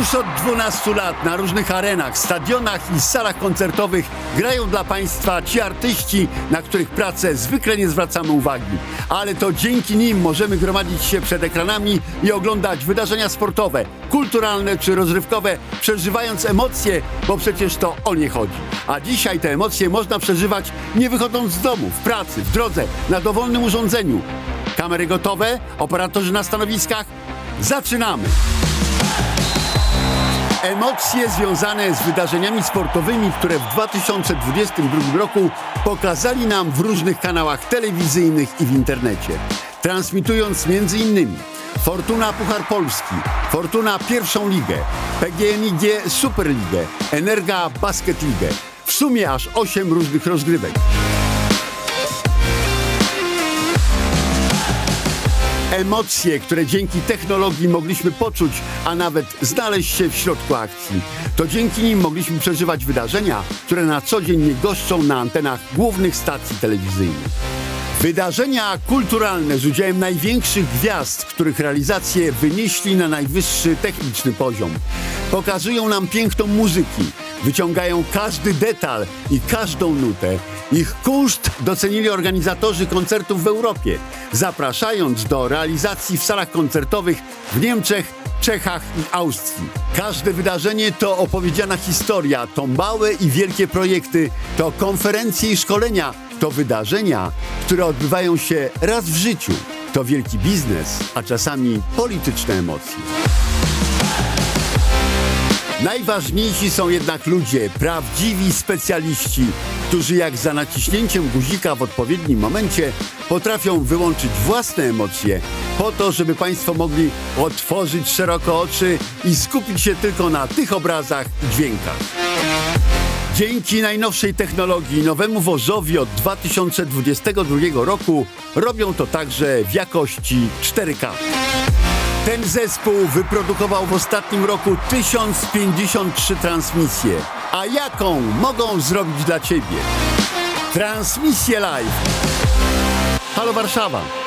Już od 12 lat na różnych arenach, stadionach i salach koncertowych grają dla Państwa ci artyści, na których pracę zwykle nie zwracamy uwagi. Ale to dzięki nim możemy gromadzić się przed ekranami i oglądać wydarzenia sportowe, kulturalne czy rozrywkowe, przeżywając emocje, bo przecież to o nie chodzi. A dzisiaj te emocje można przeżywać nie wychodząc z domu, w pracy, w drodze, na dowolnym urządzeniu. Kamery gotowe, operatorzy na stanowiskach. Zaczynamy! Emocje związane z wydarzeniami sportowymi, które w 2022 roku pokazali nam w różnych kanałach telewizyjnych i w internecie. Transmitując m.in. Fortuna Puchar Polski, Fortuna Pierwszą Ligę, PGNiG Superligę, Energa Basket Ligę. W sumie aż 8 różnych rozgrywek. Emocje, które dzięki technologii mogliśmy poczuć, a nawet znaleźć się w środku akcji. To dzięki nim mogliśmy przeżywać wydarzenia, które na co dzień nie goszczą na antenach głównych stacji telewizyjnych. Wydarzenia kulturalne z udziałem największych gwiazd, których realizacje wynieśli na najwyższy techniczny poziom. Pokazują nam piękną muzyki, wyciągają każdy detal i każdą nutę. Ich kunszt docenili organizatorzy koncertów w Europie, zapraszając do realizacji w salach koncertowych w Niemczech, Czechach i Austrii. Każde wydarzenie to opowiedziana historia, to małe i wielkie projekty, to konferencje i szkolenia, to wydarzenia, które odbywają się raz w życiu. To wielki biznes, a czasami polityczne emocje. Najważniejsi są jednak ludzie, prawdziwi specjaliści, którzy jak za naciśnięciem guzika w odpowiednim momencie potrafią wyłączyć własne emocje po to, żeby Państwo mogli otworzyć szeroko oczy i skupić się tylko na tych obrazach i dźwiękach. Dzięki najnowszej technologii, nowemu wozowi od 2022 roku robią to także w jakości 4K. Ten zespół wyprodukował w ostatnim roku 1053 transmisje. A jaką mogą zrobić dla Ciebie? Transmisje live. Halo Warszawa.